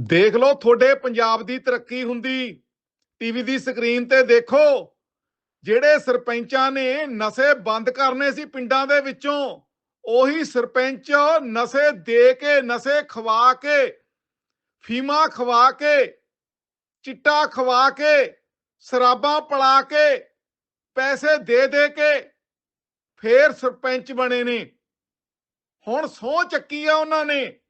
ਦੇਖ ਲਓ, ਤੁਹਾਡੇ ਪੰਜਾਬ ਦੀ ਤਰੱਕੀ ਹੁੰਦੀ। ਟੀਵੀ ਦੀ ਸਕਰੀਨ ਤੇ ਦੇਖੋ, ਜਿਹੜੇ ਸਰਪੰਚਾਂ ਨੇ ਨਸ਼ੇ ਬੰਦ ਕਰਨੇ ਸੀ ਪਿੰਡਾਂ ਦੇ ਵਿੱਚੋਂ, ਉਹੀ ਸਰਪੰਚ ਨਸ਼ੇ ਦੇ ਕੇ, ਨਸ਼ੇ ਖਵਾ ਕੇ, ਫੀਮਾ ਖਵਾ ਕੇ, ਚਿੱਟਾ ਖਵਾ ਕੇ, ਸ਼ਰਾਬਾਂ ਪਲਾ ਕੇ, ਪੈਸੇ ਦੇ ਦੇ ਕੇ ਫੇਰ ਸਰਪੰਚ ਬਣੇ ਨੇ। ਹੁਣ ਸਹੁੰ ਚੱਕੀ ਆ ਉਹਨਾਂ ਨੇ।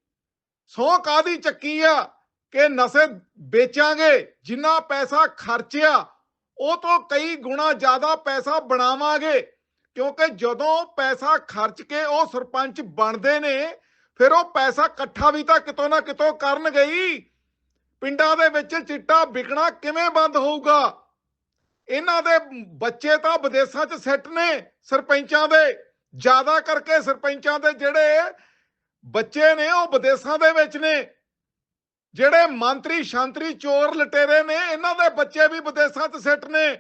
ਸਹੁੰ ਕਾਦੀ ਚੱਕੀ ਆ? ਕਿ ਨਸ਼ੇ ਵੇਚਾਂਗੇ, ਜਿੰਨਾ ਪੈਸਾ ਖਰਚਿਆ, ਉਹ ਤੋਂ ਕਈ ਗੁਣਾ ਜ਼ਿਆਦਾ ਪੈਸਾ ਬਣਾਵਾਂਗੇ। ਕਿਉਂਕਿ ਜਦੋਂ ਪੈਸਾ ਖਰਚ ਕੇ ਉਹ ਸਰਪੰਚ ਬਣਦੇ ਨੇ, ਫਿਰ ਉਹ ਪੈਸਾ ਇਕੱਠਾ ਵੀ ਤਾਂ ਕਿਤੋਂ ਨਾ ਕਿਤੋਂ ਕਰਨ ਗਈ ਪਿੰਡਾਂ ਦੇ ਵਿੱਚ ਚਿੱਟਾ ਵਿਕਣਾ ਕਿਵੇਂ ਬੰਦ ਹੋਊਗਾ? ਇਹਨਾਂ ਦੇ ਬੱਚੇ ਤਾਂ ਵਿਦੇਸ਼ਾਂ 'ਚ ਸੈੱਟ ਨੇ ਸਰਪੰਚਾਂ ਦੇ। ਜ਼ਿਆਦਾ ਕਰਕੇ ਸਰਪੰਚਾਂ ਦੇ ਜਿਹੜੇ ਬੱਚੇ ਨੇ, ਉਹ ਵਿਦੇਸ਼ਾਂ ਦੇ ਵਿੱਚ ਨੇ। ਜਿਹੜੇ ਮੰਤਰੀ ਸ਼ਾਂਤਰੀ ਚੋਰ ਲਟੇਰੇ ਨੇ, ਇਹਨਾਂ ਦੇ ਬੱਚੇ ਵੀ ਵਿਦੇਸ਼ਾਂ 'ਚ ਸੈੱਟ ਨੇ।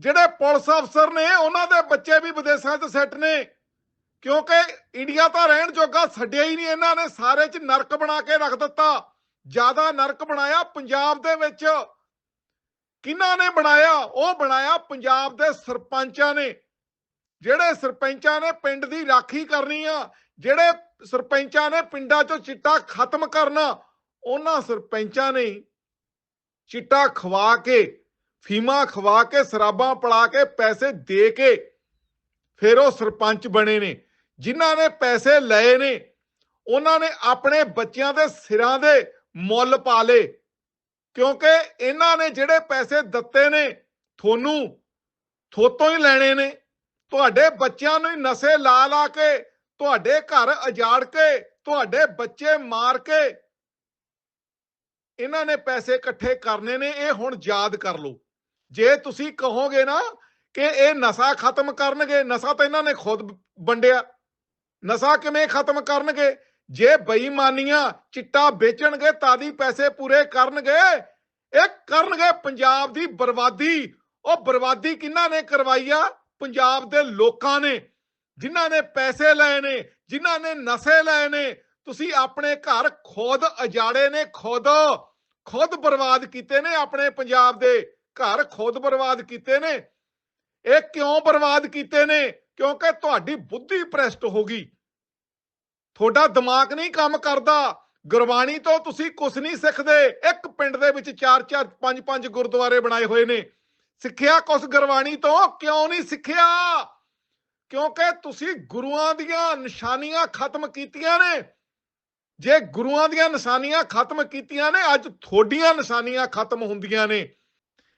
ਜਿਹੜੇ ਪੁਲਿਸ ਅਫਸਰ ਨੇ, ਉਹਨਾਂ ਦੇ ਬੱਚੇ ਵੀ ਵਿਦੇਸ਼ਾਂ 'ਚ ਸੈੱਟ ਨੇ। ਕਿਉਂਕਿ ਇੰਡੀਆ ਤਾਂ ਰਹਿਣ ਜੋਗਾ ਛੱਡਿਆ ਹੀ ਨਹੀਂ ਇਹਨਾਂ ਨੇ, ਸਾਰੇ 'ਚ ਨਰਕ ਬਣਾ ਕੇ ਰੱਖ ਦਿੱਤਾ। ਜ਼ਿਆਦਾ ਨਰਕ ਬਣਾਇਆ ਪੰਜਾਬ ਦੇ ਵਿੱਚ। ਕਿਹਨਾਂ ਨੇ ਬਣਾਇਆ? ਉਹ ਬਣਾਇਆ ਪੰਜਾਬ ਦੇ ਸਰਪੰਚਾਂ ਨੇ। ਜਿਹੜੇ ਸਰਪੰਚਾਂ ਨੇ ਪਿੰਡ ਦੀ ਰਾਖੀ ਕਰਨੀ ਆ, ਜਿਹੜੇ ਸਰਪੰਚਾਂ ਨੇ ਪਿੰਡਾਂ 'ਚੋਂ ਚਿੱਟਾ ਖਤਮ ਕਰਨਾ ਉਹਨਾਂ ਸਰਪੰਚਾਂ ਨੇ ਚਿੱਟਾ ਖਵਾ ਕੇ, ਫੀਮਾ ਖਵਾ ਕੇ, ਸ਼ਰਾਬਾਂ ਪਲਾ ਕੇ ਪੈਸੇ ਦੇ ਕੇ ਫਿਰ ਉਹ ਸਰਪੰਚ ਬਣੇ ਨੇ। ਜਿਨ੍ਹਾਂ ਨੇ ਪੈਸੇ ਲਏ ਨੇ, ਉਹਨਾਂ ਨੇ ਆਪਣੇ ਬੱਚਿਆਂ ਦੇ ਸਿਰਾਂ ਦੇ ਮੁੱਲ ਪਾ ਲਏ। ਕਿਉਂਕਿ ਇਹਨਾਂ ਨੇ ਜਿਹੜੇ ਪੈਸੇ ਦਿੱਤੇ ਨੇ, ਤੁਹਾਨੂੰ, ਥੋਤੋਂ ਹੀ ਲੈਣੇ ਨੇ। ਤੁਹਾਡੇ ਬੱਚਿਆਂ ਨੂੰ ਹੀ ਨਸ਼ੇ ਲਾ ਲਾ ਕੇ, ਤੁਹਾਡੇ ਘਰ ਅਜਾੜ ਕੇ, ਤੁਹਾਡੇ ਬੱਚੇ ਮਾਰ ਕੇ ਇਹਨਾਂ ਨੇ ਪੈਸੇ ਇਕੱਠੇ ਕਰਨੇ ਨੇ, ਇਹ ਹੁਣ ਯਾਦ ਕਰ ਲਓ। ਜੇ ਤੁਸੀਂ ਕਹੋਗੇ ਨਾ ਕਿ ਇਹ ਨਸ਼ਾ ਖਤਮ ਕਰਨਗੇ, ਨਸ਼ਾ ਤਾਂ ਇਹਨਾਂ ਨੇ ਖੁਦ ਵੰਡਿਆ। ਨਸ਼ਾ ਕਿਵੇਂ ਖਤਮ ਕਰਨਗੇ? ਜੇ ਬੇਈਮਾਨੀਆਂ ਚਿੱਟਾ ਵੇਚਣਗੇ ਤਾਦੀ ਪੈਸੇ ਪੂਰੇ ਕਰਨਗੇ। ਇਹ ਕਰਨਗੇ ਪੰਜਾਬ ਦੀ ਬਰਬਾਦੀ। ਉਹ ਬਰਬਾਦੀ ਕਿਹਨਾਂ ਨੇ ਕਰਵਾਈ ਆ? ਪੰਜਾਬ ਦੇ ਲੋਕਾਂ ਨੇ। ਜਿਨ੍ਹਾਂ ਨੇ ਪੈਸੇ ਲਏ ਨੇ, ਜਿਨ੍ਹਾਂ ਨੇ ਨਸ਼ੇ ਲਏ ਨੇ, ਤੁਸੀਂ ਆਪਣੇ ਘਰ ਖੁਦ ਅਜਾੜੇ ਨੇ, ਖੁਦ। ਖੁਦ ਬਰਬਾਦ ਕੀਤੇ ਨੇ, ਆਪਣੇ ਪੰਜਾਬ ਦੇ ਘਰ ਖੁਦ ਬਰਬਾਦ ਕੀਤੇ ਨੇ। ਇਹ ਕਿਉਂ ਬਰਬਾਦ ਕੀਤੇ ਨੇ? ਕਿਉਂਕਿ ਤੁਹਾਡੀ ਬੁੱਧੀ ਪ੍ਰੈਸਟ ਹੋ ਗਈ। ਤੁਹਾਡਾ ਦਿਮਾਗ ਨਹੀਂ ਕੰਮ ਕਰਦਾ। ਗੁਰਬਾਣੀ ਤੋਂ ਤੁਸੀਂ ਕੁਝ ਨਹੀਂ ਸਿੱਖਦੇ। ਇੱਕ ਪਿੰਡ ਦੇ ਵਿੱਚ ਚਾਰ ਚਾਰ, ਪੰਜ ਪੰਜ ਗੁਰਦੁਆਰੇ ਬਣਾਏ ਹੋਏ ਨੇ। ਸਿੱਖਿਆ ਕੁਝ ਗੁਰਬਾਣੀ ਤੋਂ ਕਿਉਂ ਨਹੀਂ ਸਿੱਖਿਆ? ਕਿਉਂਕਿ ਤੁਸੀਂ ਗੁਰੂਆਂ ਦੀਆਂ ਨਿਸ਼ਾਨੀਆਂ ਖਤਮ ਕੀਤੀਆਂ ਨੇ। ਜੇ ਗੁਰੂਆਂ ਦੀਆਂ ਨਿਸ਼ਾਨੀਆਂ ਖਤਮ ਕੀਤੀਆਂ ਨੇ, ਅੱਜ ਥੋਡੀਆਂ ਨਿਸ਼ਾਨੀਆਂ ਖਤਮ ਹੁੰਦੀਆਂ ਨੇ।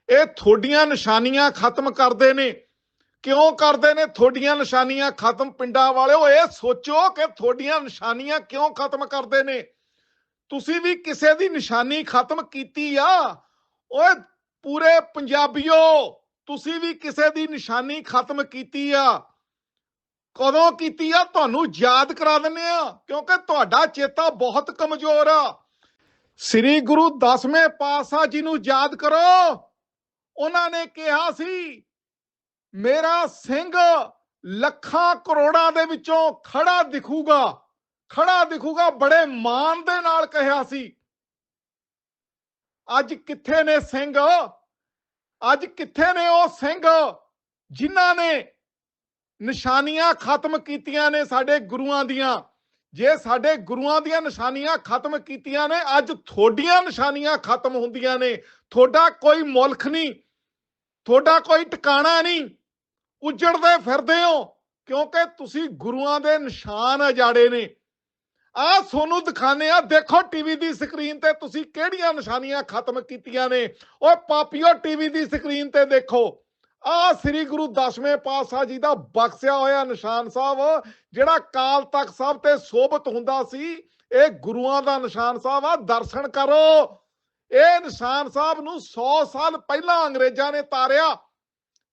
ਇਹ ਥੋਡੀਆਂ ਨਿਸ਼ਾਨੀਆਂ ਖਤਮ ਕਰਦੇ ਨੇ। ਕਿਉਂ ਕਰਦੇ ਨੇ? ਥੋਡੀਆਂ ਨਿਸ਼ਾਨੀਆਂ ਖਤਮ ਪਿੰਡਾਂ ਵਾਲਿਓ, ਇਹ ਸੋਚੋ ਕਿ ਥੋਡੀਆਂ ਨਿਸ਼ਾਨੀਆਂ ਕਿਉਂ ਖਤਮ ਕਰਦੇ ਨੇ? ਤੁਸੀਂ ਵੀ ਕਿਸੇ ਦੀ ਨਿਸ਼ਾਨੀ ਖਤਮ ਕੀਤੀ ਆ? ਓਏ ਪੂਰੇ ਪੰਜਾਬੀਓ, ਤੁਸੀਂ ਵੀ ਕਿਸੇ ਦੀ ਨਿਸ਼ਾਨੀ ਖਤਮ ਕੀਤੀ ਆ? ਕਦੋਂ ਕੀਤੀ ਆ, ਤੁਹਾਨੂੰ ਯਾਦ ਕਰਾ ਦਿੰਨੇ ਆ, ਕਿਉਂਕਿ ਤੁਹਾਡਾ ਚੇਤਾ ਬਹੁਤ ਕਮਜ਼ੋਰ ਆ। ਸ੍ਰੀ ਗੁਰੂ ਦਸਵੇਂ ਪਾਤਸ਼ਾਹ ਜੀ ਨੂੰ ਯਾਦ ਕਰੋ, ਉਹਨਾਂ ਨੇ ਕਿਹਾ ਸੀ, ਮੇਰਾ ਸਿੰਘ ਲੱਖਾਂ ਕਰੋੜਾਂ ਦੇ ਵਿੱਚੋਂ ਖੜਾ ਦਿਖੂਗਾ। ਖੜਾ ਦਿਖੂਗਾ, ਬੜੇ ਮਾਣ ਦੇ ਨਾਲ ਕਿਹਾ ਸੀ। ਅੱਜ ਕਿੱਥੇ ਨੇ ਸਿੰਘ? ਅੱਜ ਕਿੱਥੇ ਨੇ ਉਹ ਸਿੰਘ ਜਿਨ੍ਹਾਂ ਨੇ ਨਿਸ਼ਾਨੀਆਂ ਖਤਮ ਕੀਤੀਆਂ ਨੇ ਸਾਡੇ ਗੁਰੂਆਂ ਦੀਆਂ। ਜੇ ਸਾਡੇ ਗੁਰੂਆਂ ਦੀਆਂ ਨਿਸ਼ਾਨੀਆਂ ਖਤਮ ਕੀਤੀਆਂ ਨੇ, ਅੱਜ ਥੋਡੀਆਂ ਨਿਸ਼ਾਨੀਆਂ ਖਤਮ ਹੁੰਦੀਆਂ ਨੇ। ਤੁਹਾਡਾ ਕੋਈ ਮੁਲਕ ਨਹੀਂ, ਤੁਹਾਡਾ ਕੋਈ ਟਿਕਾਣਾ ਨਹੀਂ। ਉਜੜਦੇ ਫਿਰਦੇ ਹੋ, ਕਿਉਂਕਿ ਤੁਸੀਂ ਗੁਰੂਆਂ ਦੇ ਨਿਸ਼ਾਨ ਅਜਾੜੇ ਨੇ। ਆ ਤੁਹਾਨੂੰ ਦਿਖਾਣੇ ਆ, ਦੇਖੋ ਟੀਵੀ ਦੀ ਸਕਰੀਨ ਤੇ ਤੁਸੀਂ ਕਿਹੜੀਆਂ ਨਿਸ਼ਾਨੀਆਂ ਖਤਮ ਕੀਤੀਆਂ ਨੇ। ਓਏ ਪਾਪੀਓ ਟੀਵੀ ਦੀ ਸਕਰੀਨ ਤੇ ਦੇਖੋ। ਆ ਸ੍ਰੀ ਗੁਰੂ ਦਸਵੇਂ ਪਾਤਸ਼ਾਹ ਜੀ ਦਾ ਬਖਸ਼ਿਆ ਹੋਇਆ ਨਿਸ਼ਾਨ ਸਾਹਿਬ, ਜਿਹੜਾ ਕਾਲ ਤੱਕ ਸਾਹਿਬ ਤੇ ਸੋਭਤ ਹੁੰਦਾ ਸੀ, ਇਹ ਗੁਰੂਆਂ ਦਾ ਨਿਸ਼ਾਨ ਸਾਹਿਬ ਆ, ਦਰਸ਼ਨ ਕਰੋ। ਇਹ ਨਿਸ਼ਾਨ ਸਾਹਿਬ ਨੂੰ 100 ਸਾਲ ਪਹਿਲਾਂ ਅੰਗਰੇਜ਼ਾਂ ਨੇ ਤਾਰਿਆ।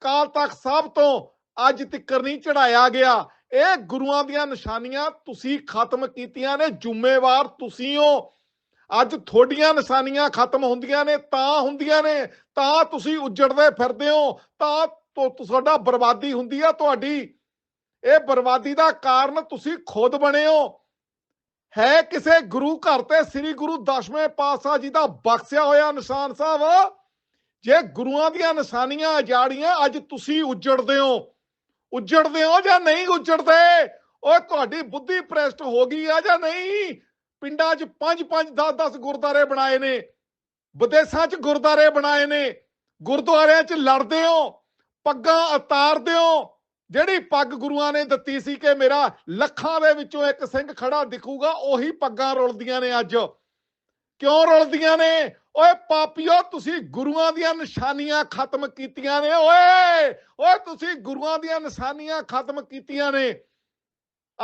ਕਾਲ ਤੱਕ ਸਾਹਿਬ ਤੋਂ ਅੱਜ ਤੱਕ ਨਹੀਂ ਚੜਾਇਆ ਗਿਆ। ਇਹ ਗੁਰੂਆਂ ਦੀਆਂ ਨਿਸ਼ਾਨੀਆਂ ਤੁਸੀਂ ਖਤਮ ਕੀਤੀਆਂ ਨੇ, ਜ਼ਿੰਮੇਵਾਰ ਤੁਸੀਂ ਹੋ। ਅੱਜ ਤੁਹਾਡੀਆਂ ਨਿਸ਼ਾਨੀਆਂ ਖਤਮ ਹੁੰਦੀਆਂ ਨੇ, ਤਾਂ ਹੁੰਦੀਆਂ ਨੇ, ਤਾਂ ਤੁਸੀਂ ਉੱਜੜਦੇ ਫਿਰਦੇ ਹੋ, ਤਾਂ ਤੁਹਾਡਾ ਬਰਬਾਦੀ ਹੁੰਦੀ ਆ ਤੁਹਾਡੀ। ਇਹ ਬਰਬਾਦੀ ਦਾ ਕਾਰਨ ਤੁਸੀਂ ਖੁਦ ਬਣੇ ਹੋ। ਹੈ ਕਿਸੇ ਗੁਰੂ ਘਰ ਤੇ ਸ੍ਰੀ ਗੁਰੂ ਦਸਵੇਂ ਪਾਤਸ਼ਾਹ ਜੀ ਦਾ ਬਖਸ਼ਿਆ ਹੋਇਆ ਨਿਸ਼ਾਨ ਸਾਹਿਬ? ਜੇ ਗੁਰੂਆਂ ਦੀਆਂ ਨਿਸ਼ਾਨੀਆਂ ਅਜਾੜੀਆਂ, ਅੱਜ ਤੁਸੀਂ ਉੱਜੜਦੇ ਹੋ। ਉੱਜੜਦੇ ਹੋ ਜਾਂ ਨਹੀਂ ਉੱਜੜਦੇ? ਓਏ, ਤੁਹਾਡੀ ਬੁੱਧੀ ਪ੍ਰੈਸਟ ਹੋ ਗਈ ਆ ਜਾਂ ਨਹੀਂ? ਪਿੰਡਾਂ 'ਚ 5 5 10 10 ਗੁਰਦਾਰੇ ਬਣਾਏ ਨੇ, ਵਿਦੇਸ਼ਾਂ 'ਚ ਗੁਰਦਾਰੇ ਬਣਾਏ ਨੇ, ਗੁਰਦੁਆਰਿਆਂ 'ਚ ਲੜਦੇ ਹੋ, ਪੱਗਾਂ ਉਤਾਰਦੇ ਹੋ। ਜਿਹੜੀ ਪੱਗ ਗੁਰੂਆਂ ਨੇ ਦਿੱਤੀ ਸੀ ਕਿ ਮੇਰਾ ਲੱਖਾਂ ਦੇ ਵਿੱਚੋਂ ਇੱਕ ਸਿੰਘ ਖੜਾ ਦਿਖੂਗਾ, ਉਹੀ ਪੱਗਾਂ ਰੁਲਦੀਆਂ ਨੇ ਅੱਜ। ਕਿਉਂ ਰੁਲਦੀਆਂ ਨੇ? ਓਏ ਪਾਪੀਓ, ਤੁਸੀਂ ਗੁਰੂਆਂ ਦੀਆਂ ਨਿਸ਼ਾਨੀਆਂ ਖਤਮ ਕੀਤੀਆਂ ਨੇ, ਓਏ ਓਏ ਤੁਸੀਂ ਗੁਰੂਆਂ ਦੀਆਂ ਨਿਸ਼ਾਨੀਆਂ ਖਤਮ ਕੀਤੀਆਂ ਨੇ।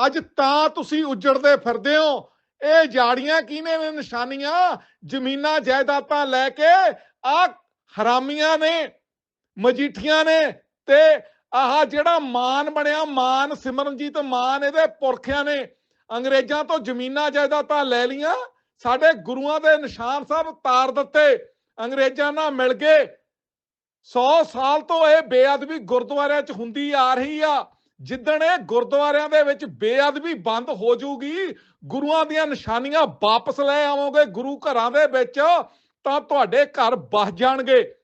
ਅੱਜ ਤਾਂ ਤੁਸੀਂ ਉਜੜਦੇ ਫਿਰਦੇ ਹੋ ਇਹ ਜਾੜੀਆਂ ਕਿਹਨੇ ਨੇ ਨਿਸ਼ਾਨੀਆਂ? ਜ਼ਮੀਨਾਂ, ਜਾਇਦਾਦਾਂ ਲੈ ਕੇ ਆ ਹਰਾਮੀਆਂ ਨੇ, ਮਜੀਠੀਆਂ ਨੇ ਤੇ ਆਹ ਜਿਹੜਾ ਮਾਨ ਬਣਿਆ, ਮਾਨ ਸਿਮਰਨਜੀਤ ਮਾਨ ਇਹਦੇ ਪੁਰਖਿਆਂ ਨੇ, ਅੰਗਰੇਜ਼ਾਂ ਤੋਂ ਜ਼ਮੀਨਾਂ, ਜਾਇਦਾਦਾਂ ਲੈ ਲੀਆਂ ਸਾਡੇ ਗੁਰੂਆਂ ਦੇ ਨਿਸ਼ਾਨ ਸਾਹਿਬ ਤਾਰ ਦਿੱਤੇ, ਅੰਗਰੇਜ਼ਾਂ ਨਾਲ ਮਿਲ ਗਏ। 100 ਸਾਲ ਤੋਂ ਇਹ ਬੇਅਦਬੀ ਗੁਰਦੁਆਰਿਆਂ 'ਚ ਹੁੰਦੀ ਆ ਰਹੀ ਆ। ਜਿੱਦਣ ਇਹ ਗੁਰਦੁਆਰਿਆਂ ਦੇ ਵਿੱਚ ਬੇਅਦਬੀ ਬੰਦ ਹੋ ਜਾਊਗੀ, ਗੁਰੂਆਂ ਦੀਆਂ ਨਿਸ਼ਾਨੀਆਂ ਵਾਪਸ ਲੈ ਆਵੋਗੇ ਗੁਰੂ ਘਰਾਂ ਦੇ ਵਿੱਚ, ਤਾਂ ਤੁਹਾਡੇ ਘਰ ਬਸ ਜਾਣਗੇ।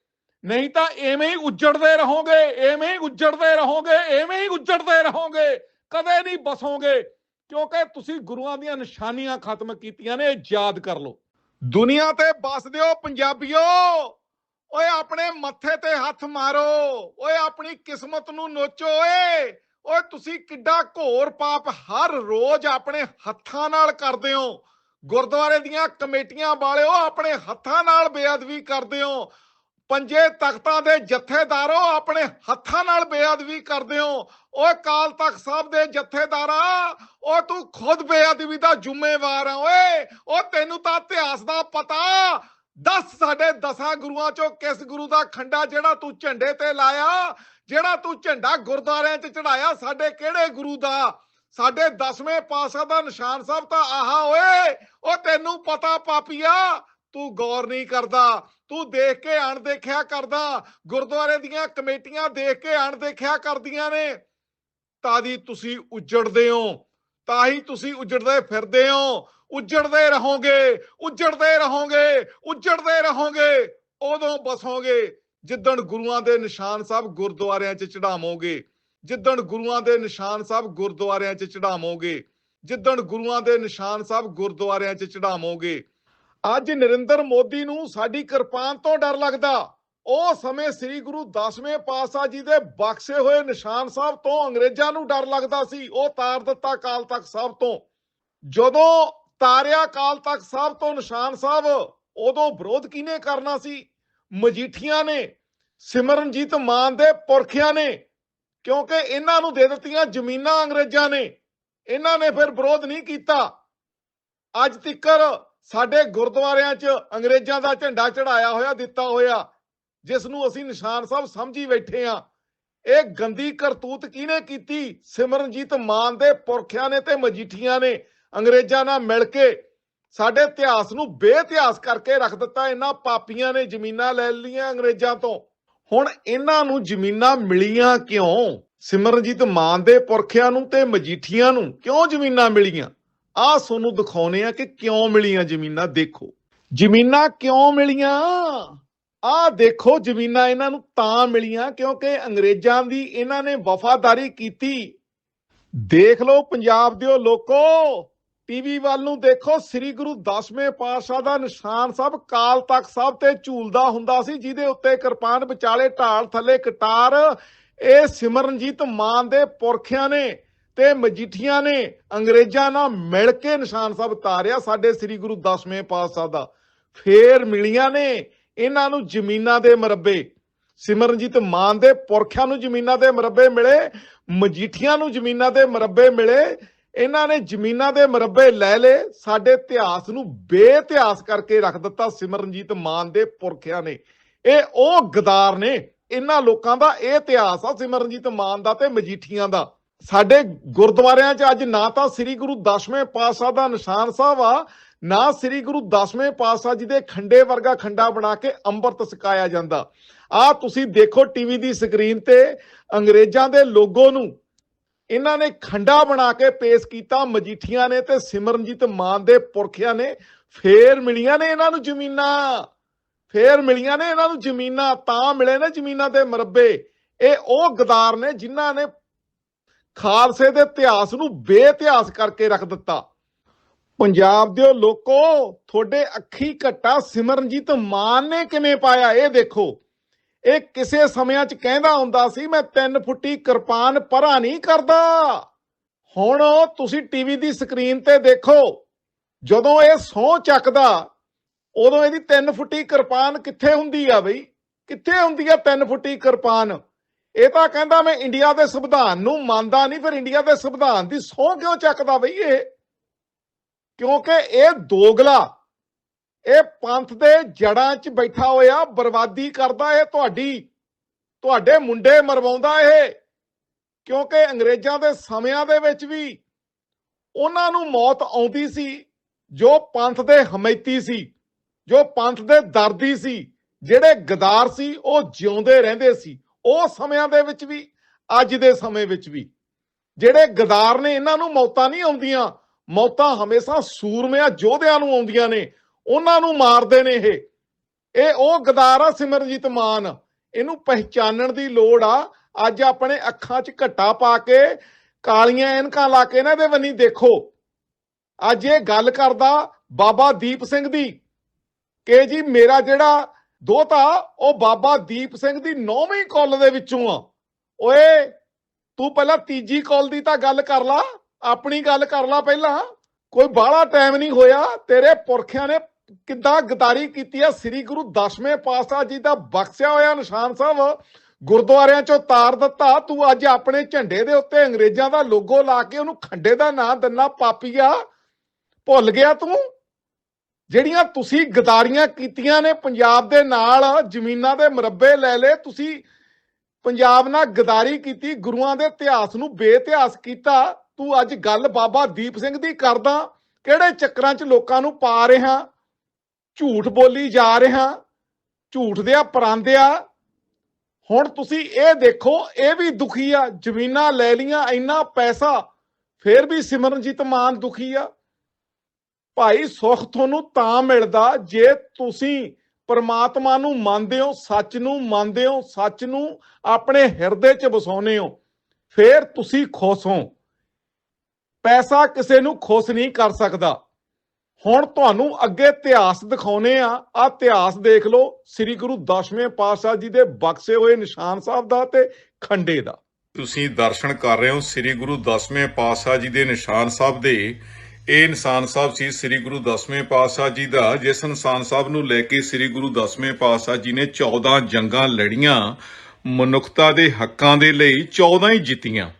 ਨਹੀਂ ਤਾਂ ਐਵੇਂ ਹੀ ਉੱਜੜਦੇ ਰਹੋਗੇ, ਐਵੇਂ ਹੀ ਉੱਜੜਦੇ ਰਹੋਗੇ, ਐਵੇਂ ਹੀ ਉੱਜੜਦੇ ਰਹੋਗੇ, ਕਦੇ ਨਹੀਂ ਬਸੋਗੇ। ਕਿਉਂਕਿ ਤੁਸੀਂ ਗੁਰੂਆਂ ਦੀਆਂ ਨਿਸ਼ਾਨੀਆਂ ਖਤਮ ਕੀਤੀਆਂ ਨੇ ਯਾਦ ਕਰ ਲਓ। ਦੁਨੀਆ ਤੇ ਬਸਦੇ ਹੋ ਪੰਜਾਬੀਓ, ਓਏ ਆਪਣੇ ਮੱਥੇ ਤੇ ਹੱਥ ਮਾਰੋ, ਓਏ ਆਪਣੀ ਕਿਸਮਤ ਨੂੰ ਨੋਚੋ ਓਏ। ਓਏ ਤੁਸੀਂ ਕਿੱਡਾ ਘੋਰ ਪਾਪ ਹਰ ਰੋਜ਼ ਆਪਣੇ ਹੱਥਾਂ ਨਾਲ ਕਰਦੇ ਹੋ। ਗੁਰਦੁਆਰੇ ਦੀਆਂ ਕਮੇਟੀਆਂ ਵਾਲਿਓ ਆਪਣੇ ਹੱਥਾਂ ਨਾਲ ਬੇਅਦਬੀ ਕਰਦੇ ਹੋ। ਪੰਜੇ ਤਖਤਾਂ ਦੇ ਜਥੇਦਾਰੋ ਆਪਣੇ ਹੱਥਾਂ ਨਾਲ ਬੇਅਦਬੀ ਕਰਦੇ ਹੋ। ਓਏ ਕਾਲ ਤਖਤ ਸਾਹਿਬ ਦੇ ਜਥੇਦਾਰਾ, ਓ ਤੂੰ ਖੁਦ ਬੇਅਦਬੀ ਦਾ ਜ਼ਿੰਮੇਵਾਰ ਆ ਓਏ। ਓ ਤੈਨੂੰ ਤਾਂ ਇਤਿਹਾਸ ਦਾ ਪਤਾ। ਦੱਸ ਸਾਡੇ ਦਸਾਂ ਗੁਰੂਆਂ ਚੋਂ ਕਿਸ ਗੁਰੂ ਦਾ ਖੰਡਾ ਜਿਹੜਾ ਤੂੰ ਝੰਡੇ ਤੇ ਲਾਇਆ? ਜਿਹੜਾ ਤੂੰ ਝੰਡਾ ਗੁਰਦੁਆਰਿਆਂ 'ਚ ਚੜਾਇਆ ਸਾਡੇ ਕਿਹੜੇ ਗੁਰੂ ਦਾ? ਸਾਡੇ ਦਸਵੇਂ ਪਾਤਸ਼ਾਹ ਦਾ ਨਿਸ਼ਾਨ ਸਾਹਿਬ ਤਾਂ ਆਹਾ ਓਏ, ਉਹ ਤੈਨੂੰ ਪਤਾ ਪਾਪੀਆ, ਤੂੰ ਗੌਰ ਨਹੀਂ ਕਰਦਾ। ਤੂੰ ਦੇਖ ਕੇ ਅਣਦੇਖਿਆ ਕਰਦਾ। ਗੁਰਦੁਆਰੇ ਦੀਆਂ ਕਮੇਟੀਆਂ ਦੇਖ ਕੇ ਅਣਦੇਖਿਆ ਕਰਦੀਆਂ ਨੇ। ਤਾਂ ਦੀ ਤੁਸੀਂ ਉਜੜਦੇ ਹੋ, ਤਾਂ ਹੀ ਤੁਸੀਂ ਉਜੜਦੇ ਫਿਰਦੇ ਹੋ। ਉਜੜਦੇ ਰਹੋਗੇ ਉਜੜਦੇ ਰਹੋਗੇ ਉਜੜਦੇ ਰਹੋਗੇ, ਉਦੋਂ ਬਸੋਗੇ। ਜਿੱਦਣ ਗੁਰੂਆਂ ਦੇ ਨਿਸ਼ਾਨ ਸਾਹਿਬ ਗੁਰਦੁਆਰਿਆਂ 'ਚ ਚੜਾਵੋਗੇ ਜਿੱਦਣ ਗੁਰੂਆਂ ਦੇ ਨਿਸ਼ਾਨ ਸਾਹਿਬ ਗੁਰਦੁਆਰਿਆਂ 'ਚ ਚੜਾਵੋਗੇ ਜਿੱਦਣ ਗੁਰੂਆਂ ਦੇ ਨਿਸ਼ਾਨ ਸਾਹਿਬ ਗੁਰਦੁਆਰਿਆਂ 'ਚ ਚੜਾਵੋਗੇ ਅੱਜ ਨਰਿੰਦਰ ਮੋਦੀ ਨੂੰ ਸਾਡੀ ਕਿਰਪਾਨ ਤੋਂ ਡਰ ਲੱਗਦਾ। ਉਹ ਸਮੇਂ ਸ੍ਰੀ ਗੁਰੂ ਦਸਵੇਂ ਪਾਤਸ਼ਾਹ ਜੀ ਦੇ ਬਖਸ਼ੇ ਹੋਏ ਨਿਸ਼ਾਨ ਸਾਹਿਬ ਤੋਂ ਅੰਗਰੇਜ਼ਾਂ ਨੂੰ ਡਰ ਲੱਗਦਾ ਸੀ। ਉਹ ਤਾਰ ਦਿੱਤਾ ਕਾਲ ਤਖਤ ਸਾਹਿਬ ਤੋਂ। ਜਦੋਂ ਤਾਰਿਆ ਕਾਲ ਤਖਤ ਸਾਹਿਬ ਤੋਂ ਨਿਸ਼ਾਨ ਸਾਹਿਬ, ਉਦੋਂ ਵਿਰੋਧ ਕਿਹਨੇ ਕਰਨਾ ਸੀ? ਮਜੀਠੀਆਂ ਨੇ, ਸਿਮਰਨਜੀਤ ਮਾਨ ਦੇ ਪੁਰਖਿਆਂ ਨੇ, ਕਿਉਂਕਿ ਇਹਨਾਂ ਨੂੰ ਦੇ ਦਿੱਤੀਆਂ ਜ਼ਮੀਨਾਂ ਅੰਗਰੇਜ਼ਾਂ ਨੇ, ਇਹਨਾਂ ਨੇ ਫਿਰ ਵਿਰੋਧ ਨਹੀਂ ਕੀਤਾ। ਅੱਜ ਤੱਕਰ ਸਾਡੇ ਗੁਰਦੁਆਰਿਆਂ 'ਚ ਅੰਗਰੇਜ਼ਾਂ ਦਾ ਝੰਡਾ ਚੜਾਇਆ ਹੋਇਆ, ਦਿੱਤਾ ਹੋਇਆ ਜਿਸ ਨੂੰ ਅਸੀਂ ਨਿਸ਼ਾਨ ਸਾਹਿਬ ਸਮਝੀ ਬੈਠੇ ਆ। ਇਹ ਗੰਦੀ ਕਰਤੂਤ ਕਿਹਨੇ ਕੀਤੀ? ਸਿਮਰਨਜੀਤ ਮਾਨ ਦੇ ਪੁਰਖਿਆਂ ਨੇ ਤੇ ਮਜੀਠੀਆਂ ਨੇ, ਅੰਗਰੇਜ਼ਾਂ ਨਾਲ ਮਿਲ ਕੇ ਸਾਡੇ ਇਤਿਹਾਸ ਨੂੰ ਬੇਇਤਿਹਾਸ ਕਰਕੇ ਰੱਖ ਦਿੱਤਾ, ਇਹਨਾਂ ਪਾਪੀਆਂ ਨੇ ਜ਼ਮੀਨਾਂ ਲੈ ਲਈਆਂ ਅੰਗਰੇਜ਼ਾਂ ਤੋਂ। ਹੁਣ ਇਹਨਾਂ ਨੂੰ ਜ਼ਮੀਨਾਂ ਮਿਲੀਆਂ ਕਿਉਂ? ਸਿਮਰਨਜੀਤ ਮਾਨ ਦੇ ਪੁਰਖਿਆਂ ਨੂੰ ਤੇ ਮਜੀਠੀਆਂ ਨੂੰ ਕਿਉਂ ਜ਼ਮੀਨਾਂ ਮਿਲੀਆਂ? ਆਹ ਤੁਹਾਨੂੰ ਦਿਖਾਉਨੇ ਆ ਕਿ ਕਿਉਂ ਮਿਲੀਆਂ ਜ਼ਮੀਨਾਂ, ਦੇਖੋ। ਜ਼ਮੀਨਾਂ ਕਿਉਂ ਮਿਲੀਆਂ? ਆਹ ਦੇਖੋ, ਜ਼ਮੀਨਾਂ ਇਹਨਾਂ ਨੂੰ ਤਾਂ ਮਿਲੀਆਂ ਕਿਉਂਕਿ ਅੰਗਰੇਜ਼ਾਂ ਦੀ ਇਹਨਾਂ ਨੇ ਵਫਾਦਾਰੀ ਕੀਤੀ। ਦੇਖ ਲਓ ਪੰਜਾਬ ਦਿਓ ਲੋਕੋ। ਟੀਵੀ ਵੱਲ ਨੂੰ ਦੇਖੋ, ਸ੍ਰੀ ਗੁਰੂ ਦਸਵੇਂ ਪਾਤਸ਼ਾਹ ਦਾ ਨਿਸ਼ਾਨ ਸਾਹਿਬ ਕਾਲ ਤਖਤ ਸਾਹਿਬ ਤੇ ਝੂਲਦਾ ਹੁੰਦਾ ਸੀ, ਜਿਹਦੇ ਉੱਤੇ ਕਿਰਪਾਨ ਵਿਚਾਲੇ ਢਾਲ ਥੱਲੇ ਕਟਾਰ ਇਹ ਸਿਮਰਨਜੀਤ ਮਾਨ ਦੇ ਪੁਰਖਿਆਂ ਨੇ ਤੇ ਮਜੀਠੀਆਂ ਨੇ, ਅੰਗਰੇਜ਼ਾਂ ਨਾਲ ਮਿਲ ਕੇ ਨਿਸ਼ਾਨ ਸਾਹਿਬ ਤਾਰਿਆ ਸਾਡੇ ਸ੍ਰੀ ਗੁਰੂ ਦਸਵੇਂ ਪਾਤਸ਼ਾਹ ਦਾ। ਫੇਰ ਮਿਲੀਆਂ ਨੇ ਇਹਨਾਂ ਨੂੰ ਜ਼ਮੀਨਾਂ ਦੇ ਮਰੱਬੇ। ਸਿਮਰਨਜੀਤ ਮਾਨ ਦੇ ਪੁਰਖਿਆਂ ਨੂੰ ਜ਼ਮੀਨਾਂ ਦੇ ਮਰੱਬੇ ਮਿਲੇ, ਮਜੀਠੀਆਂ ਨੂੰ ਜ਼ਮੀਨਾਂ ਦੇ ਮਰੱਬੇ ਮਿਲੇ ਇਹਨਾਂ ਨੇ ਜ਼ਮੀਨਾਂ ਦੇ ਮਰੱਬੇ ਲੈ ਲਏ, ਸਾਡੇ ਇਤਿਹਾਸ ਨੂੰ ਬੇਇਤਿਹਾਸ ਕਰਕੇ ਰੱਖ ਦਿੱਤਾ ਸਿਮਰਨਜੀਤ ਮਾਨ ਦੇ ਪੁਰਖਿਆਂ ਨੇ। ਇਹ ਉਹ ਗਦਾਰ ਨੇ, ਇਹਨਾਂ ਲੋਕਾਂ ਦਾ ਇਹ ਇਤਿਹਾਸ ਆ ਸਿਮਰਨਜੀਤ ਮਾਨ ਦਾ ਤੇ ਮਜੀਠੀਆਂ ਦਾ। ਸਾਡੇ ਗੁਰਦੁਆਰਿਆਂ 'ਚ ਅੱਜ ਨਾ ਤਾਂ ਸ੍ਰੀ ਗੁਰੂ ਦਸਵੇਂ ਪਾਤਸ਼ਾਹ ਦਾ ਨਿਸ਼ਾਨ ਸਾਹਿਬ ਆ, ਨਾ ਸ੍ਰੀ ਗੁਰੂ ਦਸਵੇਂ ਪਾਤਸ਼ਾਹ ਜੀ ਦੇ ਖੰਡੇ ਵਰਗਾ ਖੰਡਾ ਬਣਾ ਕੇ ਅੰਮ੍ਰਿਤ ਸਕਾਇਆ ਜਾਂਦਾ। ਆ ਤੁਸੀਂ ਦੇਖੋ ਟੀਵੀ ਦੀ ਸਕਰੀਨ ਤੇ ਅੰਗਰੇਜ਼ਾਂ ਦੇ ਲੋਗੋ ਨੂੰ ਇਹਨਾਂ ਨੇ ਖੰਡਾ ਬਣਾ ਕੇ ਪੇਸ਼ ਕੀਤਾ, ਮਜੀਠੀਆਂ ਨੇ ਤੇ ਸਿਮਰਨਜੀਤ ਮਾਨ ਦੇ ਪੁਰਖਿਆਂ ਨੇ। ਫੇਰ ਮਿਲੀਆਂ ਨੇ ਇਹਨਾਂ ਨੂੰ ਜ਼ਮੀਨਾਂ। ਫੇਰ ਮਿਲੀਆਂ ਨੇ ਇਹਨਾਂ ਨੂੰ ਜ਼ਮੀਨਾਂ, ਤਾਂ ਮਿਲੇ ਨੇ ਜ਼ਮੀਨਾਂ ਦੇ ਮਰੱਬੇ। ਇਹ ਉਹ ਗਦਾਰ ਨੇ ਜਿਨ੍ਹਾਂ ਨੇ ਖਾਲਸੇ ਦੇ ਇਤਿਹਾਸ ਨੂੰ ਬੇਇਤਿਹਾਸ ਕਰਕੇ ਰੱਖ ਦਿੱਤਾ। ਪੰਜਾਬ ਦੇ ਲੋਕੋ, ਤੁਹਾਡੇ ਅੱਖੀ ਘੱਟਾ ਸਿਮਰਨਜੀਤ ਮਾਨ ਨੇ ਕਿਵੇਂ ਪਾਇਆ? ਇਹ ਦੇਖੋ। ਇਹ ਕਿਸੇ ਸਮਿਆਂ 'ਚ ਕਹਿੰਦਾ ਹੁੰਦਾ ਸੀ, ਮੈਂ 3 ਫੁੱਟੀ ਕਿਰਪਾਨ ਪਰਾਂ ਨਹੀਂ ਕਰਦਾ। ਹੁਣ ਤੁਸੀਂ ਟੀਵੀ ਦੀ ਸਕਰੀਨ ਤੇ ਦੇਖੋ, ਜਦੋਂ ਇਹ ਸਹੁੰ ਚੱਕਦਾ, ਉਦੋਂ ਇਹਦੀ 3 ਫੁੱਟੀ ਕਿਰਪਾਨ ਕਿੱਥੇ ਹੁੰਦੀ ਆ ਬਈ? ਕਿੱਥੇ ਹੁੰਦੀ ਆ 3 ਫੁੱਟੀ ਕਿਰਪਾਨ? ਇਹ ਤਾਂ ਕਹਿੰਦਾ ਮੈਂ ਇੰਡੀਆ ਦੇ ਸੰਵਿਧਾਨ ਨੂੰ ਮੰਨਦਾ ਨਹੀਂ, ਫਿਰ ਇੰਡੀਆ ਦੇ ਸੰਵਿਧਾਨ ਦੀ ਸਹੁੰ ਕਿਉਂ ਚੱਕਦਾ ਬਈ ਇਹ? ਕਿਉਂਕਿ ਇਹ ਦੋਗਲਾ ਇਹ ਪੰਥ ਦੇ ਜੜਾਂ 'ਚ ਬੈਠਾ ਹੋਇਆ ਬਰਬਾਦੀ ਕਰਦਾ ਇਹ ਤੁਹਾਡੀ, ਤੁਹਾਡੇ ਮੁੰਡੇ ਮਰਵਾਉਂਦਾ ਇਹ। ਕਿਉਂਕਿ ਅੰਗਰੇਜ਼ਾਂ ਦੇ ਸਮਿਆਂ ਦੇ ਵਿੱਚ ਵੀ ਉਹਨਾਂ ਨੂੰ ਮੌਤ ਆਉਂਦੀ ਸੀ, ਜੋ ਪੰਥ ਦੇ ਹਮੈਤੀ ਸੀ, ਜੋ ਪੰਥ ਦੇ ਦਰਦੀ ਸੀ, ਜਿਹੜੇ ਗਦਾਰ ਸੀ, ਉਹ ਜਿਉਂਦੇ ਰਹਿੰਦੇ ਸੀ। ਉਹ ਸਮਿਆਂ ਦੇ ਵਿੱਚ ਵੀ, ਅੱਜ ਦੇ ਸਮੇਂ ਵਿੱਚ ਵੀ। ਜਿਹੜੇ ਗਦਾਰ ਨੇ, ਇਹਨਾਂ ਨੂੰ ਮੌਤਾਂ ਨਹੀਂ ਆਉਂਦੀਆਂ। ਮੌਤਾਂ ਹਮੇਸ਼ਾ ਸੂਰਮਿਆਂ ਯੋਧਿਆਂ ਨੂੰ ਆਉਂਦੀਆਂ ਨੇ। ਉਹਨਾਂ ਨੂੰ ਮਾਰਦੇ ਨੇ ਇਹ। ਇਹ ਉਹ ਗਦਾਰ ਆ ਸਿਮਰਜੀਤ ਮਾਨ। ਇਹਨੂੰ ਪਹਿਚਾਨਣ ਦੀ ਲੋੜ ਆ। ਅੱਜ ਆਪਣੇ ਅੱਖਾਂ 'ਚ ਘੱਟਾ ਪਾ ਕੇ, ਕਾਲੀਆਂ ਐਨਕਾਂ ਲਾ ਕੇ ਇਹਨਾਂ ਦੇ ਬੰਨੀ ਦੇਖੋ। ਅੱਜ ਇਹ ਗੱਲ ਕਰਦਾ ਬਾਬਾ ਦੀਪ ਸਿੰਘ ਦੀ ਕਿ ਜੀ ਮੇਰਾ ਜਿਹੜਾ ਦੋਤਾ, ਉਹ ਬਾਬਾ ਦੀਪ ਸਿੰਘ ਦੀ ਨੌਵੀਂ ਕੁੱਲ ਦੇ ਵਿੱਚੋਂ ਆ। ਓਏ, ਤੂੰ ਪਹਿਲਾਂ ਤੀਜੀ ਕੁੱਲ ਦੀ ਤਾਂ ਗੱਲ ਕਰ ਲਾ। ਆਪਣੀ ਗੱਲ ਕਰ ਲਾ ਪਹਿਲਾਂ। ਕੋਈ ਬਾਹਲਾ ਟਾਈਮ ਨਹੀਂ ਹੋਇਆ। ਤੇਰੇ ਪੁਰਖਿਆਂ ਨੇ ਕਿੱਦਾਂ ਗਦਾਰੀ ਕੀਤੀ ਹੈ ਸ੍ਰੀ ਗੁਰੂ ਦਸਵੇਂ ਪਾਤਸ਼ਾਹ ਜੀ ਦਾ ਬਖਸ਼ਿਆ ਹੋਇਆ ਨਿਸ਼ਾਨ ਸਾਹਿਬ, ਗੁਰਦੁਆਰਿਆਂ ਚੋਂ ਤਾਰ ਦਿੱਤਾ। ਤੂੰ ਅੱਜ ਆਪਣੇ ਝੰਡੇ ਦੇ ਉੱਤੇ ਅੰਗਰੇਜ਼ਾਂ ਦਾ ਲੋਗੋ ਲਾ ਕੇ ਉਹਨੂੰ ਖੰਡੇ ਦਾ ਨਾਂ ਦਿੰਨਾ, ਪਾਪੀਆ। ਭੁੱਲ ਗਿਆ ਤੂੰ? ਜਿਹੜੀਆਂ ਤੁਸੀਂ ਗਦਾਰੀਆਂ ਕੀਤੀਆਂ ਨੇ ਪੰਜਾਬ ਦੇ ਨਾਲ, ਜ਼ਮੀਨਾਂ ਦੇ ਮਰੱਬੇ ਲੈ ਲਏ, ਤੁਸੀਂ ਪੰਜਾਬ ਨਾਲ ਗਦਾਰੀ ਕੀਤੀ, ਗੁਰੂਆਂ ਦੇ ਇਤਿਹਾਸ ਨੂੰ ਬੇਇਤਿਹਾਸ ਕੀਤਾ। ਤੂੰ ਅੱਜ ਗੱਲ ਬਾਬਾ ਦੀਪ ਸਿੰਘ ਦੀ ਕਰਦਾ। ਕਿਹੜੇ ਚੱਕਰਾਂ 'ਚ ਲੋਕਾਂ ਨੂੰ ਪਾ ਰਿਹਾ? ਝੂਠ ਬੋਲੀ ਜਾ ਰਿਹਾ, ਝੂਠ ਦਿਆ ਪਰਾਂਦਿਆ ਹੁਣ ਤੁਸੀਂ ਇਹ ਦੇਖੋ, ਇਹ ਵੀ ਦੁਖੀ ਆ, ਜ਼ਮੀਨਾਂ ਲੈ ਲੀਆਂ ਇੰਨਾ ਪੈਸਾ, ਫੇਰ ਵੀ ਸਿਮਰਨਜੀਤ ਮਾਨ ਦੁਖੀ ਆ। ਭਾਈ, ਸੁਖ ਤੁਹਾਨੂੰ ਤਾਂ ਮਿਲਦਾ ਜੇ ਤੁਸੀਂ ਪਰਮਾਤਮਾ ਨੂੰ ਮੰਨਦੇ ਹੋ, ਸੱਚ ਨੂੰ ਮੰਨਦੇ ਹੋ, ਸੱਚ ਨੂੰ ਆਪਣੇ ਹਿਰਦੇ 'ਚ ਵਸਾਉਂਦੇ ਹੋ, ਫੇਰ ਤੁਸੀਂ ਖੁਸ਼ ਹੋ। ਪੈਸਾ ਕਿਸੇ ਨੂੰ ਖੁਸ਼ ਨਹੀਂ ਕਰ ਸਕਦਾ। ਹੁਣ ਤੁਹਾਨੂੰ ਅੱਗੇ ਇਤਿਹਾਸ ਦਿਖਾਉਨੇ ਆ। ਆ ਇਤਿਹਾਸ ਦੇਖ ਲਓ, ਸ੍ਰੀ ਗੁਰੂ ਦਸਵੇਂ ਪਾਤਸ਼ਾਹ ਜੀ ਦੇ ਬਖਸ਼ੇ ਹੋਏ ਨਿਸ਼ਾਨ ਸਾਹਿਬ ਦਾ ਤੇ ਖੰਡੇ ਦਾ। ਤੁਸੀਂ ਦਰਸ਼ਨ ਕਰ ਰਹੇ ਹੋ ਸ੍ਰੀ ਗੁਰੂ ਦਸਵੇਂ ਪਾਤਸ਼ਾਹ ਜੀ ਦੇ ਨਿਸ਼ਾਨ ਸਾਹਿਬ ਦੇ। ਇਹ ਨਿਸ਼ਾਨ ਸਾਹਿਬ ਸੀ ਸ੍ਰੀ ਗੁਰੂ ਦਸਵੇਂ ਪਾਤਸ਼ਾਹ ਜੀ ਦਾ, ਜਿਸ ਨਿਸ਼ਾਨ ਸਾਹਿਬ ਨੂੰ ਲੈ ਕੇ ਸ੍ਰੀ ਗੁਰੂ ਦਸਵੇਂ ਪਾਤਸ਼ਾਹ ਜੀ ਨੇ 14 ਜੰਗਾਂ ਲੜੀਆਂ, ਮਨੁੱਖਤਾ ਦੇ ਹੱਕਾਂ ਦੇ ਲਈ 14 ਹੀ ਜਿੱਤੀਆਂ।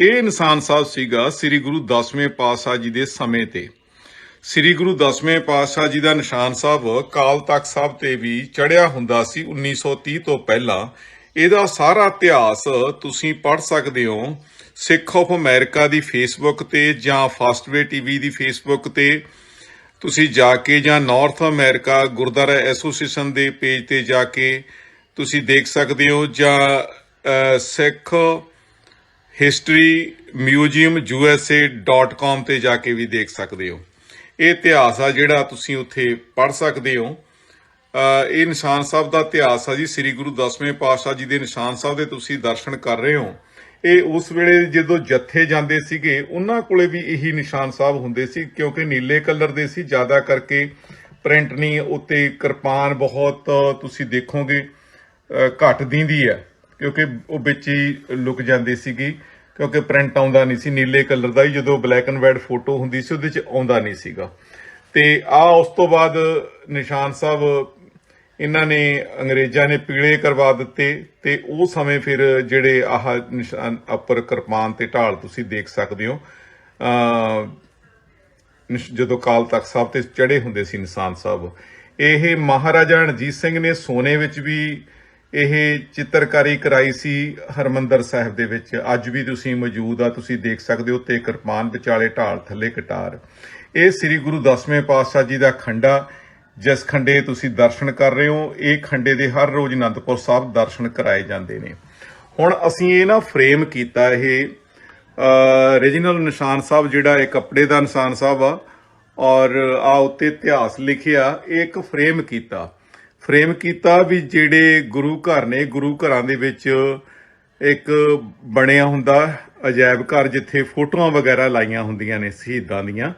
ਇਹ ਨਿਸ਼ਾਨ ਸਾਹਿਬ ਸੀਗਾ ਸ੍ਰੀ ਗੁਰੂ ਦਸਵੇਂ ਪਾਤਸ਼ਾਹ ਜੀ ਦੇ ਸਮੇਂ ਤੇ। ਸ੍ਰੀ ਗੁਰੂ ਦਸਵੇਂ ਪਾਤਸ਼ਾਹ ਜੀ ਦਾ ਨਿਸ਼ਾਨ ਸਾਹਿਬ ਕਾਲ ਤਖਤ ਸਾਹਿਬ ਤੇ ਵੀ ਚੜਿਆ ਹੁੰਦਾ ਸੀ 1930 ਤੋਂ ਪਹਿਲਾਂ। ਇਹਦਾ ਸਾਰਾ ਇਤਿਹਾਸ ਤੁਸੀਂ ਪੜ੍ਹ ਸਕਦੇ ਹੋ। ਸਿੱਖ ਆਫ ਅਮਰੀਕਾ ਦੀ ਫੇਸਬੁੱਕ ਤੇ ਜਾਂ ਫਾਸਟਵੇ ਟੀਵੀ ਦੀ ਫੇਸਬੁੱਕ ਤੇ। ਤੁਸੀਂ ਜਾ ਕੇ ਜਾਂ ਨਾਰਥ ਅਮਰੀਕਾ ਗੁਰਦੁਆਰਾ ਐਸੋਸੀਏਸ਼ਨ ਦੇ ਪੇਜ ਤੇ ਜਾ ਕੇ ਤੁਸੀਂ ਦੇਖ ਸਕਦੇ ਹੋ ਜਾਂ ਸਿੱਖ ਹਿਸਟਰੀ ਮਿਊਜ਼ੀਅਮ usa.com ਤੇ ਜਾ ਕੇ ਵੀ ਦੇਖ ਸਕਦੇ ਹੋ। ਇਹ ਇਤਿਹਾਸ ਆ ਜਿਹੜਾ ਤੁਸੀਂ ਉੱਥੇ ਪੜ੍ਹ ਸਕਦੇ ਹੋ। ਇਹ ਨਿਸ਼ਾਨ ਸਾਹਿਬ ਦਾ ਇਤਿਹਾਸ ਆ ਜੀ। ਸ੍ਰੀ ਗੁਰੂ ਦਸਵੇਂ ਪਾਤਸ਼ਾਹ ਜੀ ਦੇ ਨਿਸ਼ਾਨ ਸਾਹਿਬ ਦੇ ਤੁਸੀਂ ਦਰਸ਼ਨ ਕਰ ਰਹੇ ਹੋ। ਇਹ ਉਸ ਵੇਲੇ ਜਦੋਂ ਜੱਥੇ ਜਾਂਦੇ ਸੀਗੇ ਉਹਨਾਂ ਕੋਲੇ ਵੀ ਇਹੀ ਨਿਸ਼ਾਨ ਸਾਹਿਬ ਹੁੰਦੇ ਸੀ ਕਿਉਂਕਿ ਨੀਲੇ ਕਲਰ ਦੇ ਸੀ। ਜ਼ਿਆਦਾ ਕਰਕੇ ਪ੍ਰਿੰਟ ਨਹੀਂ ਉੱਤੇ ਕਿਰਪਾਨ ਬਹੁਤ ਤੁਸੀਂ ਦੇਖੋਗੇ ਅ, ਘੱਟ ਦਿੰਦੀ ਹੈ ਕਿਉਂਕਿ ਉਹ ਵਿੱਚ ਹੀ ਲੁਕ ਜਾਂਦੀ ਸੀਗੀ। ਕਿਉਂਕਿ ਪ੍ਰਿੰਟ ਆਉਂਦਾ ਨਹੀਂ ਸੀ, ਨੀਲੇ ਕਲਰ ਦਾ ਹੀ ਜਦੋਂ ਬਲੈਕ ਐਂਡ ਵਾਈਟ ਫੋਟੋ ਹੁੰਦੀ ਸੀ, ਉਹਦੇ 'ਚ ਆਉਂਦਾ ਨਹੀਂ ਸੀਗਾ। ਤੇ ਆ ਉਸ ਤੋਂ ਬਾਅਦ ਨਿਸ਼ਾਨ ਸਾਹਿਬ, ਇਹਨਾਂ ਨੇ ਅੰਗਰੇਜ਼ਾਂ ਨੇ ਪੀਲੇ ਕਰਵਾ ਦਿੱਤੇ ਤੇ ਉਹ ਸਮੇਂ ਫਿਰ ਜਿਹੜੇ ਆਹ ਨਿਸ਼ਾਨ ਉੱਪਰ ਕਿਰਪਾਨ ਤੇ ਢਾਲ ਤੁਸੀਂ ਦੇਖ ਸਕਦੇ ਹੋ। ਨਿਸ਼- ਜਦੋਂ ਕਾਲ ਤਖਤ ਸਾਹਿਬ ਤੇ ਚੜੇ ਹੁੰਦੇ ਸੀ ਨਿਸ਼ਾਨ ਸਾਹਿਬ, ਇਹ ਮਹਾਰਾਜਾ ਰਣਜੀਤ ਸਿੰਘ ਨੇ ਸੋਨੇ ਵਿੱਚ ਵੀ ਇਹ ਚਿੱਤਰਕਾਰੀ ਕਰਾਈ ਸੀ ਹਰਮੰਦਰ ਸਾਹਿਬ ਦੇ ਵਿੱਚ। ਅੱਜ ਵੀ ਤੁਸੀਂ ਮੌਜੂਦ ਆ, ਤੁਸੀਂ ਦੇਖ ਸਕਦੇ ਹੋ ਤੇ ਕਿਰਪਾਨ ਵਿਚਾਲੇ ਢਾਲ ਥੱਲੇ ਕਟਾਰ। ਇਹ ਸ੍ਰੀ ਗੁਰੂ ਦਸਵੇਂ ਪਾਤਸ਼ਾਹ ਜੀ ਦਾ ਖੰਡਾ, ਜਿਸ ਖੰਡੇ ਤੁਸੀਂ ਦਰਸ਼ਨ ਕਰ ਰਹੇ ਹੋ, ਇਹ ਖੰਡੇ ਦੇ ਹਰ ਰੋਜ਼ ਅਨੰਦਪੁਰ ਸਾਹਿਬ ਦਰਸ਼ਨ ਕਰਾਏ ਜਾਂਦੇ ਨੇ। ਹੁਣ ਅਸੀਂ ਇਹ ਨਾ ਫਰੇਮ ਕੀਤਾ ਇਹ ਰੀਜਨਲ ਨਿਸ਼ਾਨ ਸਾਹਿਬ ਜਿਹੜਾ ਇਹ ਕੱਪੜੇ ਦਾ ਨਿਸ਼ਾਨ ਸਾਹਿਬ ਆ, ਔਰ ਆ ਉੱਤੇ ਇਤਿਹਾਸ ਲਿਖਿਆ, ਇਹ ਇੱਕ ਫਰੇਮ ਕੀਤਾ। ਫਰੇਮ ਕੀਤਾ ਵੀ ਜਿਹੜੇ ਗੁਰੂ ਘਰ ਨੇ, ਗੁਰੂ ਘਰਾਂ ਦੇ ਵਿੱਚ ਇੱਕ ਬਣਿਆ ਹੁੰਦਾ ਅਜਾਇਬ ਘਰ, ਜਿੱਥੇ ਫੋਟੋਆਂ ਵਗੈਰਾ ਲਾਈਆਂ ਹੁੰਦੀਆਂ ਨੇ ਸ਼ਹੀਦਾਂ ਦੀਆਂ।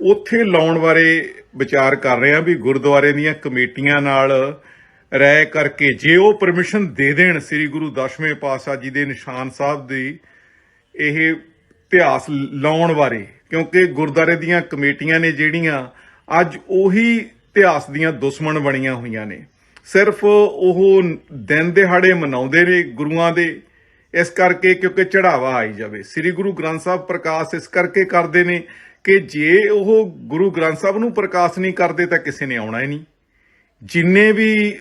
ਉੱਥੇ ਲਾਉਣ ਬਾਰੇ ਵਿਚਾਰ ਕਰ ਰਹੇ ਆ ਵੀ ਗੁਰਦੁਆਰੇ ਦੀਆਂ ਕਮੇਟੀਆਂ ਨਾਲ ਰਹਿ ਕਰਕੇ ਜੇ ਉਹ ਪਰਮਿਸ਼ਨ ਦੇ ਦੇਣ ਸ੍ਰੀ ਗੁਰੂ ਦਸਵੇਂ ਪਾਤਸ਼ਾਹ ਜੀ ਦੇ ਨਿਸ਼ਾਨ ਸਾਹਿਬ ਦੀ ਇਹ ਇਤਿਹਾਸ ਲਾਉਣ ਬਾਰੇ, ਕਿਉਂਕਿ ਗੁਰਦਾਰੇ ਦੀਆਂ ਕਮੇਟੀਆਂ ਨੇ ਜਿਹੜੀਆਂ, ਅੱਜ ਉਹੀ ਇਤਿਹਾਸ ਦੀਆਂ ਦੁਸ਼ਮਣ ਬਣੀਆਂ ਹੋਈਆਂ ਨੇ। ਸਿਰਫ ਉਹ ਦਿਨ ਦਿਹਾੜੇ ਮਨਾਉਂਦੇ ਨੇ ਗੁਰੂਆਂ ਦੇ। ਇਸ ਕਰਕੇ ਕਿਉਂਕਿ ਚੜਾਵਾ ਆਈ ਜਾਵੇ। ਸ੍ਰੀ ਗੁਰੂ ਗ੍ਰੰਥ ਸਾਹਿਬ ਪ੍ਰਕਾਸ਼ ਇਸ ਕਰਕੇ ਕਰਦੇ ਨੇ ਕਿ ਜੇ ਉਹ ਗੁਰੂ ਗ੍ਰੰਥ ਸਾਹਿਬ ਨੂੰ ਪ੍ਰਕਾਸ਼ ਨਹੀਂ ਕਰਦੇ ਤਾਂ ਕਿਸੇ ਨੇ ਆਉਣਾ ਹੀ ਨਹੀਂ। ਜਿੰਨੇ ਵੀ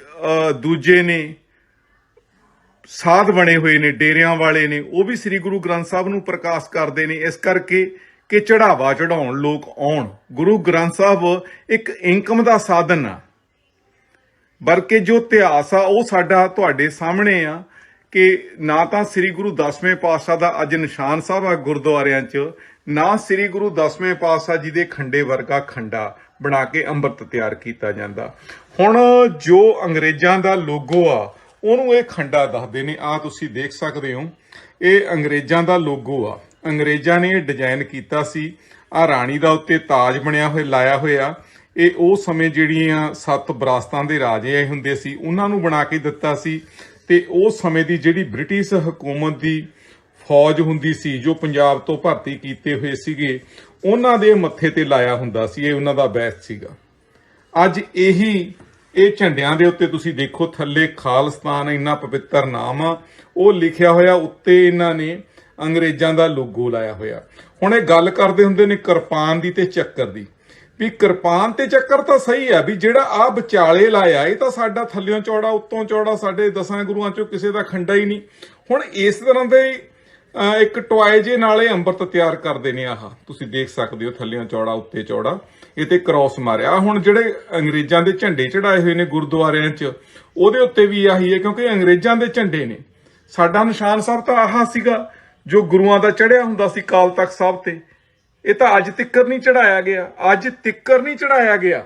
ਦੂਜੇ ਨੇ, ਸਾਧ ਬਣੇ ਹੋਏ ਨੇ, ਡੇਰਿਆਂ ਵਾਲੇ ਨੇ, ਉਹ ਵੀ ਸ੍ਰੀ ਗੁਰੂ ਗ੍ਰੰਥ ਸਾਹਿਬ ਨੂੰ ਪ੍ਰਕਾਸ਼ ਕਰਦੇ ਨੇ। ਇਸ ਕਰਕੇ ਕਿ ਚੜਾਵਾ ਚੜਾਉਣ, ਲੋਕ ਆਉਣ। ਗੁਰੂ ਗ੍ਰੰਥ ਸਾਹਿਬ ਇੱਕ ਇਨਕਮ ਦਾ ਸਾਧਨ ਆ। ਬਲਕਿ ਜੋ ਇਤਿਹਾਸ ਆ, ਉਹ ਸਾਡਾ ਤੁਹਾਡੇ ਸਾਹਮਣੇ ਆ ਕਿ ਨਾ ਤਾਂ ਸ੍ਰੀ ਗੁਰੂ ਦਸਵੇਂ ਪਾਤਸ਼ਾਹ ਦਾ ਅੱਜ ਨਿਸ਼ਾਨ ਸਾਹਿਬ ਆ ਗੁਰਦੁਆਰਿਆਂ 'ਚ, ਨਾ ਸ੍ਰੀ ਗੁਰੂ ਦਸਵੇਂ ਪਾਤਸ਼ਾਹ ਜੀ ਦੇ ਖੰਡੇ ਵਰਗਾ ਖੰਡਾ ਬਣਾ ਕੇ ਅੰਮ੍ਰਿਤ ਤਿਆਰ ਕੀਤਾ ਜਾਂਦਾ। ਹੁਣ ਜੋ ਅੰਗਰੇਜ਼ਾਂ ਦਾ ਲੋਗੋ ਆ, ਉਹਨੂੰ ਇਹ ਖੰਡਾ ਦੱਸਦੇ ਨੇ। ਆ ਤੁਸੀਂ ਦੇਖ ਸਕਦੇ ਹੋ, ਇਹ ਅੰਗਰੇਜ਼ਾਂ ਦਾ ਲੋਗੋ ਆ। ਅੰਗਰੇਜ਼ਾਂ ਨੇ ਇਹ ਡਿਜ਼ਾਈਨ ਕੀਤਾ ਸੀ। ਆ ਰਾਣੀ ਦਾ ਉੱਤੇ ਤਾਜ ਬਣਿਆ ਹੋਇਆ, ਲਾਇਆ ਹੋਇਆ। ਇਹ ਉਹ ਸਮੇਂ ਜਿਹੜੀਆਂ ਸੱਤ ਬਰਾਸਤਾਂ ਦੇ ਰਾਜੇ ਆਏ ਹੁੰਦੇ ਸੀ, ਉਹਨਾਂ ਨੂੰ ਬਣਾ ਕੇ ਦਿੱਤਾ ਸੀ। ਤੇ ਉਸ ਸਮੇਂ ਦੀ ਜਿਹੜੀ ਬ੍ਰਿਟਿਸ਼ ਹਕੂਮਤ ਦੀ ਫੌਜ ਹੁੰਦੀ ਸੀ, ਜੋ ਪੰਜਾਬ ਤੋਂ ਭਰਤੀ ਕੀਤੇ ਹੋਏ ਸੀਗੇ, ਉਹਨਾਂ ਦੇ ਮੱਥੇ ਤੇ ਲਾਇਆ ਹੁੰਦਾ ਸੀ, ਇਹ ਉਹਨਾਂ ਦਾ ਬੈਸ ਸੀਗਾ। ਅੱਜ ਇਹੀ, ਇਹ ਝੰਡਿਆਂ ਦੇ ਉੱਤੇ ਤੁਸੀਂ ਦੇਖੋ, ਥੱਲੇ ਖਾਲਿਸਤਾਨ, ਇੰਨਾ ਪਵਿੱਤਰ ਨਾਮ ਆ। ਉਹ ਲਿਖਿਆ ਹੋਇਆ ਉੱਤੇ ਇਹਨਾਂ ਨੇ ਅੰਗਰੇਜ਼ਾਂ ਦਾ ਲੋਗੋ ਲਾਇਆ ਹੋਇਆ। ਹੁਣ ਇਹ ਗੱਲ ਕਰਦੇ ਹੁੰਦੇ ਨੇ ਕਿਰਪਾਨ ਦੀ ਤੇ ਚੱਕਰ ਦੀ। ਵੀ ਕਿਰਪਾਨ ਤੇ ਚੱਕਰ ਤਾਂ ਸਹੀ ਆ ਵੀ ਜਿਹੜਾ ਆ ਵਿਚਾਲੇ ਲਾਇਆ, ਇਹ ਤਾਂ ਸਾਡਾ ਥੱਲਿਓਂ ਚੌੜਾ, ਉੱਤੋਂ ਚੌੜਾ, ਸਾਡੇ ਦਸਾਂ ਗੁਰੂਆਂ ਚੋਂ ਕਿਸੇ ਦਾ ਖੰਡਾ ਹੀ ਨਹੀਂ। ਹੁਣ ਇਸ ਤਰ੍ਹਾਂ ਦੇ, ਅਹ, ਇੱਕ ਟੋਏ ਜੇ ਨਾਲੇ ਅੰਮ੍ਰਿਤ ਤਿਆਰ ਕਰਦੇ ਨੇ ਆਹ। ਤੁਸੀਂ ਦੇਖ ਸਕਦੇ ਹੋ ਥੱਲਿਓਂ ਚੌੜਾ, ਉੱਤੇ ਚੌੜਾ। ਇਹ ਤੇ ਕ੍ਰਾਸ ਮਾਰਿਆ। ਹੁਣ ਜਿਹੜੇ ਅੰਗਰੇਜ਼ਾਂ ਦੇ ਝੰਡੇ ਚੜਾਏ ਹੋਏ ਨੇ ਗੁਰਦੁਆਰਿਆਂ 'ਚ, ਉਹਦੇ ਉੱਤੇ ਵੀ ਆਹੀ ਹੈ, ਕਿਉਂਕਿ ਅੰਗਰੇਜ਼ਾਂ ਦੇ ਝੰਡੇ ਨੇ। ਸਾਡਾ ਨਿਸ਼ਾਨ ਸਾਹਿਬ ਤਾਂ ਆਹ ਸੀਗਾ। ਜੋ ਗੁਰੂਆਂ ਦਾ ਚੜਿਆ ਹੁੰਦਾ ਸੀ ਕਾਲ ਤਖਤ ਸਾਹਿਬ ਤੇ, ਇਹ ਤਾਂ ਅੱਜ ਤਿੱਕਰ ਨਹੀਂ ਚੜਾਇਆ ਗਿਆ। ਅੱਜ ਤਿੱਕਰ ਨਹੀਂ ਚੜਾਇਆ ਗਿਆ।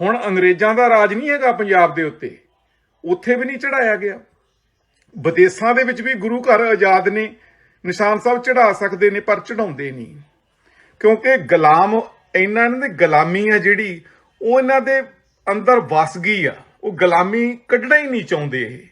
ਹੁਣ ਅੰਗਰੇਜ਼ਾਂ ਦਾ ਰਾਜ ਨਹੀਂ ਹੈਗਾ ਪੰਜਾਬ ਦੇ ਉੱਤੇ। ਉੱਥੇ ਵੀ ਨਹੀਂ ਚੜਾਇਆ ਗਿਆ। ਵਿਦੇਸ਼ਾਂ ਦੇ ਵਿੱਚ ਵੀ ਗੁਰੂ ਘਰ ਆਜ਼ਾਦ ਨੇ, ਨਿਸ਼ਾਨ ਸਾਹਿਬ ਚੜਾ ਸਕਦੇ ਨੇ, ਪਰ ਚੜਾਉਂਦੇ ਨਹੀਂ। ਕਿਉਂਕਿ ਗੁਲਾਮ, ਇਹਨਾਂ ਦੀ ਗੁਲਾਮੀ ਆ ਜਿਹੜੀ, ਉਹ ਇਹਨਾਂ ਦੇ ਅੰਦਰ ਵਸ ਗਈ ਆ। ਉਹ ਗੁਲਾਮੀ ਕੱਢਣਾ ਹੀ ਨਹੀਂ ਚਾਹੁੰਦੇ ਇਹ।